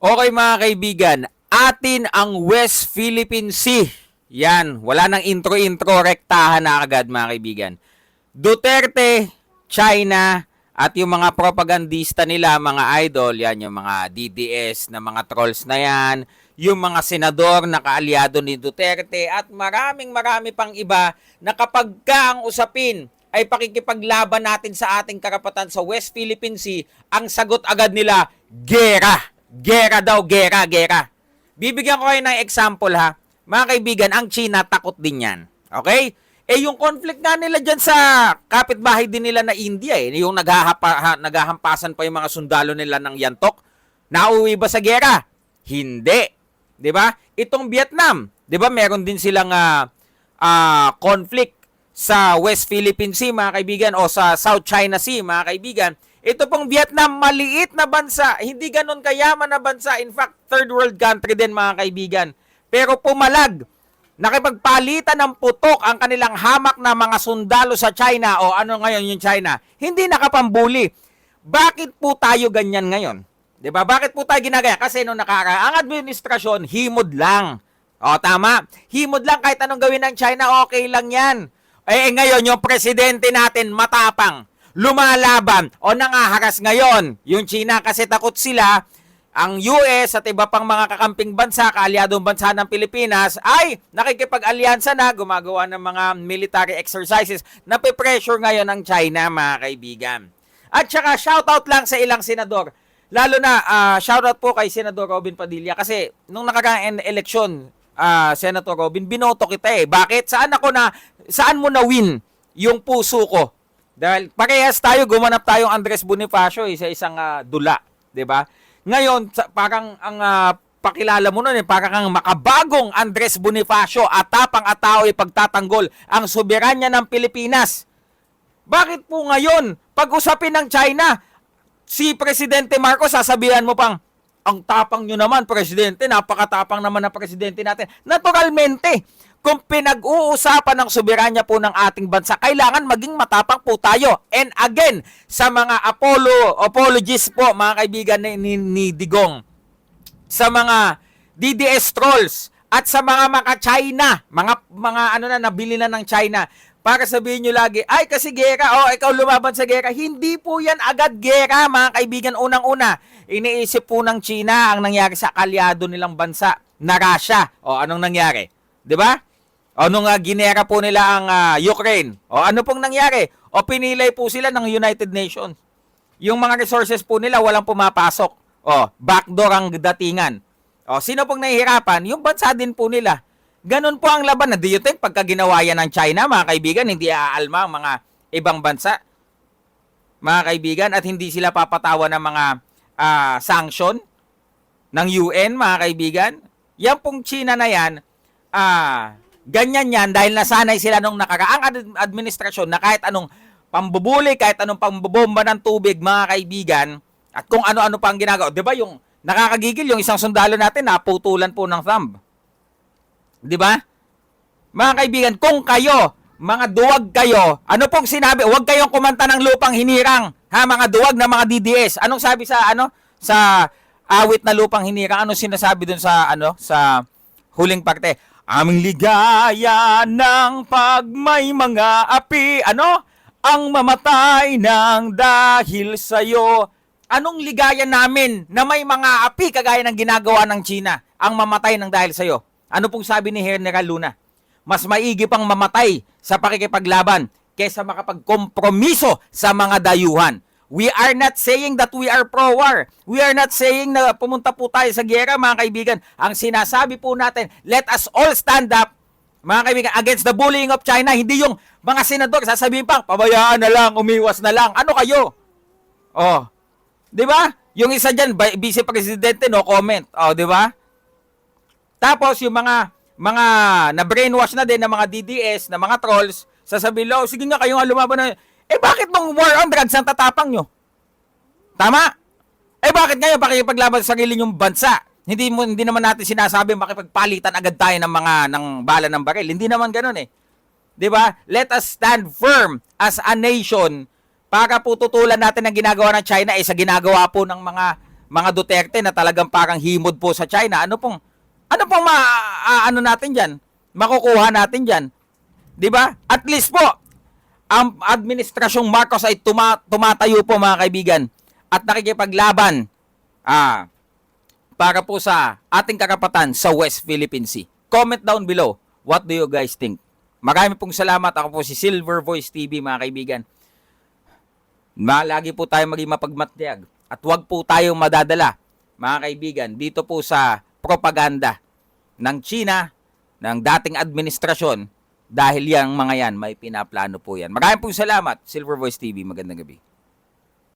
Okay mga kaibigan, atin ang West Philippine Sea. Yan, wala nang intro-intro, rektahan na agad mga kaibigan. Duterte, China, at yung mga propagandista nila, mga idol, yan yung mga DDS na mga trolls na yan, yung mga senador na kaalyado ni Duterte, at maraming marami pang iba na kapag ka ang usapin ay pakikipaglaban natin sa ating karapatan sa West Philippine Sea, ang sagot agad nila, gera. Gera daw, gera, gera. Bibigyan ko kayo ng example ha. Mga kaibigan, ang China takot din yan. Okay? Eh yung conflict nga nila dyan sa kapitbahay din nila na India eh, yung naghahapa, ha, naghahampasan pa yung mga sundalo nila ng Yantok, nauwi ba sa gera? Hindi. 'Di ba? Itong Vietnam, 'di ba meron din silang ah, ah, conflict sa West Philippine Sea mga kaibigan o sa South China Sea mga kaibigan. Ito pong Vietnam, maliit na bansa, hindi ganon kayaman na bansa. In fact, third world country din mga kaibigan. Pero pumalag, nakipagpalitan ng putok ang kanilang hamak na mga sundalo sa China o ano ngayon yung China. Hindi nakapambuli. Bakit po tayo ganyan ngayon? 'Di ba? Bakit po tayo ginagaya? Kasi nung nakaka ang administrasyon himod lang. O tama, himod lang kahit anong gawin ng China, okay lang 'yan. Eh ngayon yung presidente natin matapang, lumalaban o nangaharas ngayon. Yung China kasi takot sila ang US at iba pang mga kakamping bansa, kaalyadong bansa ng Pilipinas ay nakikipag-alyansa na, gumagawa ng mga military exercises. Nape-pressure ngayon ang China, mga kaibigan. At saka shoutout lang sa ilang senador. Lalo na ah, shoutout po kay Senador Robin Padilla kasi nung nakaraang eleksyon, ah, Senator Robin, binoto kita eh. Bakit? Saan ako na saan mo na win yung puso ko? Dahil parehas tayo, gumanap tayong Andres Bonifacio eh, sa isang ah, dula, 'di ba? Ngayon, sa- parang ang ah, pakilala mo nun eh, parang ang makabagong Andres Bonifacio at tapang at tao ipagtatanggol ang soberanya ng Pilipinas. Bakit po ngayon, pag usapin ng China, si Presidente Marcos, sasabihan mo pang, ang tapang nyo naman, Presidente, napakatapang naman na Presidente natin. Naturalmente, kung pinag-uusapan ng soberanya po ng ating bansa, kailangan maging matapang po tayo. And again, sa mga Apollo, apologies po, mga kaibigan ni, ni, ni Digong, sa mga DDS trolls at sa mga maka China, mga mga ano na nabili na ng China para sabihin nyo lagi, ay kasi gera, oh, ikaw lumaban sa gera. Hindi po yan agad gera, mga kaibigan. Unang-una, iniisip po ng China ang nangyari sa kalyado nilang bansa na Russia. O, anong nangyari? 'Di ba? O, nung ah, ginera po nila ang ah, Ukraine. O, ano pong nangyari? O, pinilay po sila ng United Nations. Yung mga resources po nila walang pumapasok. O, backdoor ang datingan. O, sino pong nahihirapan? Yung bansa din po nila. Ganun po ang laban na do you think pagka ginawa yan ng China, mga kaibigan, hindi aalma ang mga ibang bansa? Mga kaibigan, at hindi sila papatawa ng mga ah, sanction ng UN, mga kaibigan? Yan pong China na yan, ah, ganyan yan dahil nasanay sila nung nakaraang ad- administrasyon na kahit anong pambubuli, kahit anong pambobomba ng tubig, mga kaibigan, at kung ano-ano pa ang ginagawa. Di ba yung nakakagigil, yung isang sundalo natin, naputulan po ng thumb. Di ba? Mga kaibigan, kung kayo, mga duwag kayo, ano pong sinabi? Huwag kayong kumanta ng lupang hinirang. Ha, mga duwag na mga DDS. Anong sabi sa ano? Sa awit na lupang hinirang. Ano sinasabi dun sa ano? Sa huling parte? Aming ligaya ng pag may mga api. Ano? Ang mamatay ng dahil sa'yo. Anong ligaya namin na may mga api kagaya ng ginagawa ng China? Ang mamatay ng dahil sa'yo. Ano pong sabi ni General Luna? Mas maigi pang mamatay sa pakikipaglaban kaysa makapagkompromiso sa mga dayuhan. We are not saying that we are pro-war. We are not saying na pumunta po tayo sa giyera, mga kaibigan. Ang sinasabi po natin, let us all stand up, mga kaibigan, against the bullying of China. Hindi yung mga senador sasabihin pang, pabayaan na lang, umiwas na lang. Ano kayo? Oh, Di ba? Yung isa dyan, vice presidente, no comment. Oh, di ba? Tapos yung mga mga na brainwash na din ng mga DDS, na mga trolls, sasabihin, "Lo, sige nga kayo nga lumaban na." Eh bakit nung war on drugs ang tatapang nyo? Tama? Eh bakit ngayon pakipaglaban sa sarili nyong bansa? Hindi mo hindi naman natin sinasabi makipagpalitan agad tayo ng mga ng bala ng baril. Hindi naman ganoon eh. 'Di ba? Let us stand firm as a nation para po tutulan natin ang ginagawa ng China eh sa ginagawa po ng mga mga Duterte na talagang parang himod po sa China. Ano pong ano pong ma a- ano natin diyan? Makukuha natin diyan. 'Di ba? At least po ang administrasyong Marcos ay tuma- tumatayo po mga kaibigan at nakikipaglaban ah para po sa ating karapatan sa West Philippine Sea. Comment down below. What do you guys think? Marami pong salamat. Ako po si Silver Voice TV mga kaibigan. Ma, lagi po tayo maging mapagmatyag at huwag po tayong madadala mga kaibigan dito po sa propaganda ng China ng dating administrasyon dahil yang mga yan may pinaplano po yan. Maraming pong salamat Silver Voice TV. Magandang gabi.